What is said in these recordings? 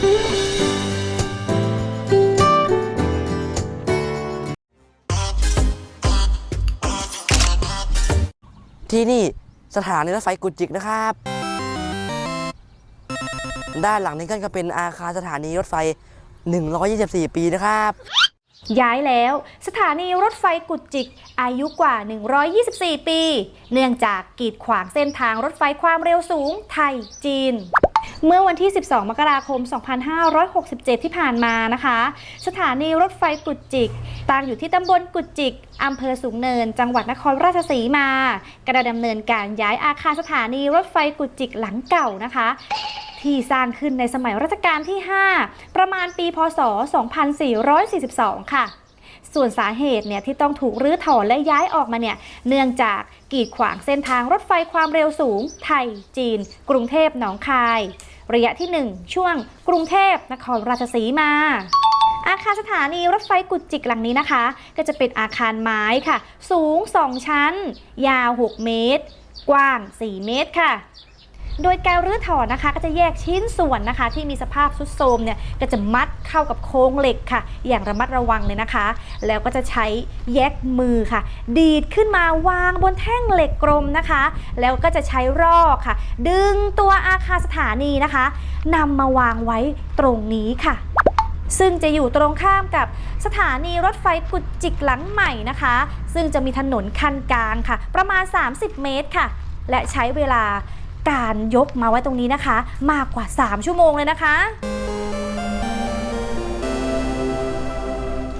ที่นี่สถานีรถไฟกุจิกนะครับ ด้านหลังนี้ก็เป็นอาคารสถานีรถไฟ 124 ปีนะครับ ย้ายแล้ว สถานีรถไฟกุดจิก อายุกว่า 124 ปี เนื่องจากกีดขวางเส้นทางรถไฟความเร็วสูงไทยจีนเมื่อวันที่ 12 มกราคม 2567 ที่ผ่านมานะคะ สถานีรถไฟกุดจิก ตั้งอยู่ที่ตำบลกุดจิก อำเภอสูงเนิน จังหวัดนครราชสีมา กระดำเนินการย้ายอาคารสถานีรถไฟกุดจิกหลังเก่านะคะ ที่สร้างขึ้นในสมัยรัชกาลที่ 5 ประมาณปีพศ 2442 ค่ะ ส่วนสาเหตุเนี่ยที่ต้องถูกรื้อถอนและย้ายออกมาเนี่ยเนื่องจากกีดขวางเส้นทางรถไฟความเร็วสูง ไทย จีน กรุงเทพหนองคาย ระยะที่ 1 ช่วง กรุงเทพนครราชสีมาอาคารสถานีรถไฟกุดจิกหลังนี้นะคะ ก็จะเป็นอาคารไม้ค่ะ สูง 2 ชั้น ยาว 6 เมตร กว้าง 4 เมตรค่ะ โดยการรื้อถอนนะคะก็จะแยกชิ้นส่วนนะคะ ที่มีสภาพทรุดโทรมเนี่ยก็จะมัดเข้ากับโครงเหล็กค่ะ อย่างระมัดระวังเลยนะคะ แล้วก็จะใช้แยกมือค่ะ ดีดขึ้นมาวางบนแท่งเหล็กกลมนะคะ แล้วก็จะใช้รอกค่ะ ดึงตัวอาคารสถานีนะคะนำมาวางไว้ตรงนี้ค่ะซึ่งจะอยู่ตรงข้ามกับสถานีรถไฟกุดจิกหลังใหม่นะคะ ซึ่งจะมีถนนคันกลางค่ะ ประมาณ 30 เมตรค่ะ และใช้เวลา การยกมาไว้ตรงนี้นะคะ มากกว่า 3 ชั่วโมงเลยนะคะ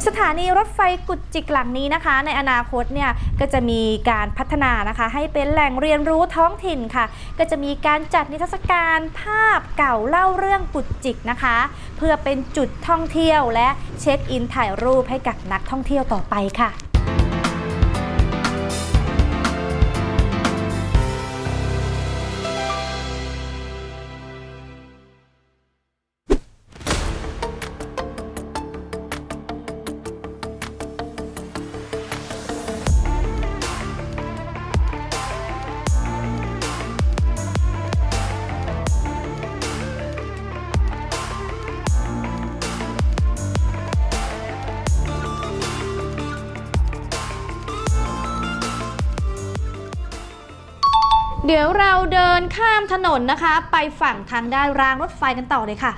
สถานีรถไฟกุดจิกหลังนี้นะคะ ในอนาคตเนี่ยก็จะมีการพัฒนานะคะ ให้เป็นแหล่งเรียนรู้ท้องถิ่นค่ะ ก็จะมีการจัดนิทรรศการภาพเก่าเล่าเรื่องกุดจิกนะคะ เพื่อเป็นจุดท่องเที่ยวและเช็คอินถ่ายรูปให้กับนักท่องเที่ยวต่อไปค่ะ เดี๋ยวเราเดินข้ามถนนนะคะ ไปฝั่งทางด้านรางรถไฟกันต่อเลยค่ะ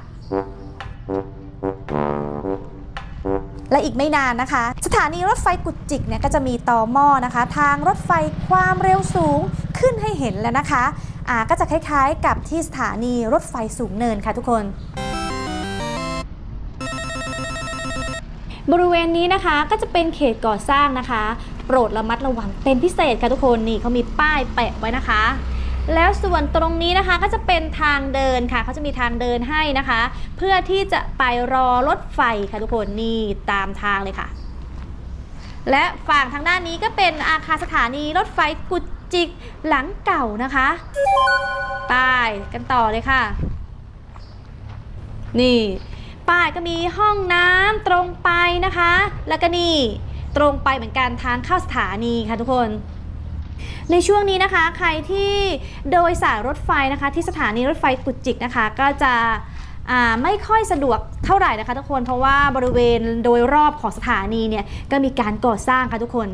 และอีกไม่นานนะคะ สถานีรถไฟกุจิกเนี่ยก็จะมีต่อหม้อนะคะ ทางรถไฟความเร็วสูงขึ้นให้เห็นแล้วนะคะอ่าก็จะคล้ายๆ กับที่สถานีรถไฟสูงเนินค่ะทุกคนบริเวณนี้นะคะก็จะเป็นเขตก่อสร้างนะคะ ปรดระมัดระวังเป็นพิเศษค่ะทุกคนนี่เขามีป้ายแปะไว้นะคะ แล้วส่วนตรงนี้นะคะก็จะเป็นทางเดินค่ะเขาจะมีทางเดินให้นะคะ เพื่อที่จะไปรอรถไฟค่ะทุกคนนี่ตามทางเลยค่ะ และฝั่งทางด้านนี้ก็เป็นอาคารสถานีรถไฟกุดจิกหลังเก่านะคะไปกันต่อเลยค่ะ นี่ป้ายก็มีห้องน้ำตรงไปนะคะ แล้วก็นี่ ตรงไปเหมือนกันทางเข้าสถานีค่ะทุกคนในช่วงนี้นะคะใครที่โดยสารรถไฟนะคะ ที่สถานีรถไฟกุจิกนะคะ ก็จะไม่ค่อยสะดวกเท่าไหร่นะคะทุกคนเพราะว่าบริเวณโดยรอบของสถานีเนี่ยก็มีการก่อสร้างค่ะทุกคน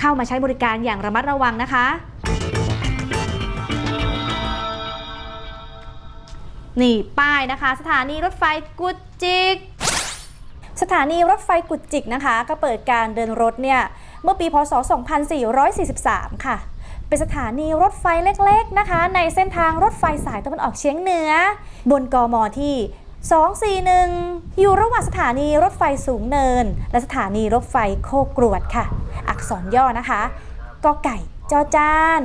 เข้ามาใช้บริการอย่างระมัดระวังนะคะ นี่ป้ายนะคะ สถานีรถไฟกุจิก สถานีรถไฟกุดจิกนะคะ ก็เปิดการเดินรถเนี่ยเมื่อปีพศ 2443 ค่ะ เป็นสถานีรถไฟเล็กๆนะคะ ในเส้นทางรถไฟสายตะวันออกเฉียงเหนือ บนกมที่241 อยู่ระหว่างสถานีรถไฟสูงเนิน และสถานีรถไฟโคกรวดค่ะ อักษรย่อนะคะกอไก่จอจาน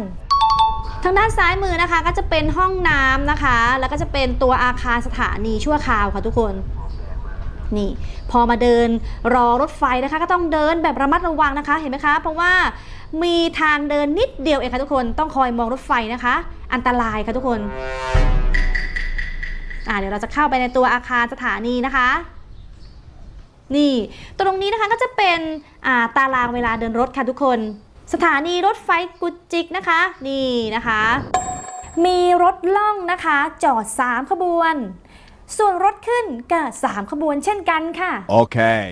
ทางด้านซ้ายมือนะคะก็จะเป็นห้องน้ำนะคะ แล้วก็จะเป็นตัวอาคารสถานีชั่วคราวค่ะทุกคน นี่ พอมาเดินรอรถไฟนะคะ ก็ต้องเดินแบบระมัดระวังนะคะ เห็นไหมคะ เพราะว่ามีทางเดินนิดเดียวเองค่ะทุกคนต้องคอยมองรถไฟนะคะ อันตรายค่ะทุกคนอ่าเดี๋ยวเราจะเข้าไปในตัวอาคารสถานีนะคะ นี่ ตรงนี้นะคะก็จะเป็นอ่าตารางเวลาเดินรถค่ะทุกคน สถานีรถไฟกุจิกนะคะ นี่นะคะ มีรถล่องนะคะ จอด 3 ขบวน ส่วนรถขึ้นก็ 3 ขบวนเช่นกันค่ะ Okay.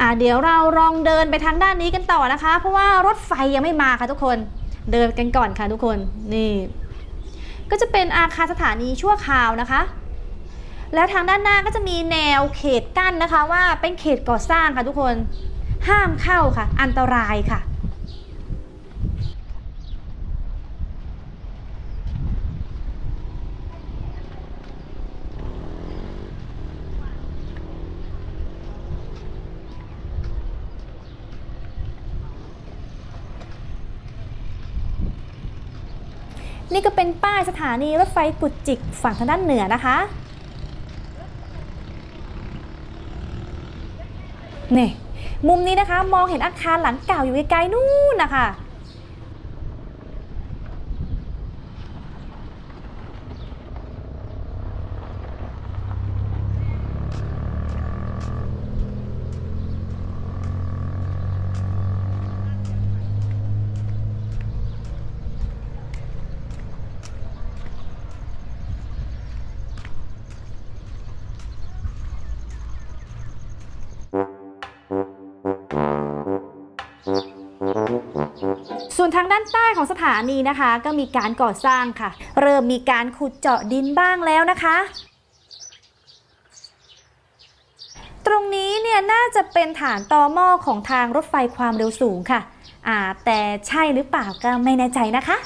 อ่าเดี๋ยวเราลองเดินไปทางด้านนี้กันต่อนะคะ เพราะว่ารถไฟยังไม่มาค่ะทุกคนเดินกันก่อนค่ะทุกคนนี่ ก็จะเป็นอาคารสถานีชั่วคราวนะคะ แล้วทางด้านหน้าก็จะมีแนวเขตกั้นนะคะ ว่าเป็นเขตก่อสร้างค่ะทุกคน ห้ามเข้าค่ะ อันตรายค่ะ นี่ก็เป็นป้ายสถานีรถไฟปุจจิกฝั่งทางด้านเหนือนะคะนี่มุมนี้นะคะมองเห็นอาคารหลังเก่าอยู่ไกลๆนู่นนะคะ วนทางด้านใต้ของสถานีนะคะ ก็มีการก่อสร้างค่ะ เริ่มมีการขุดเจาะดินบ้างแล้วนะคะ ตรงนี้เนี่ยน่าจะเป็นฐานตอหม้อของทางรถไฟความเร็วสูงค่ะอ่าแต่ใช่หรือเปล่าก็ไม่แน่ใจนะคะ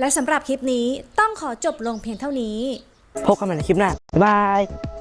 และสำหรับคลิปนี้ต้องขอจบลงเพียงเท่านี้ พบกันใหม่ในคลิปหน้า บ๊ายบาย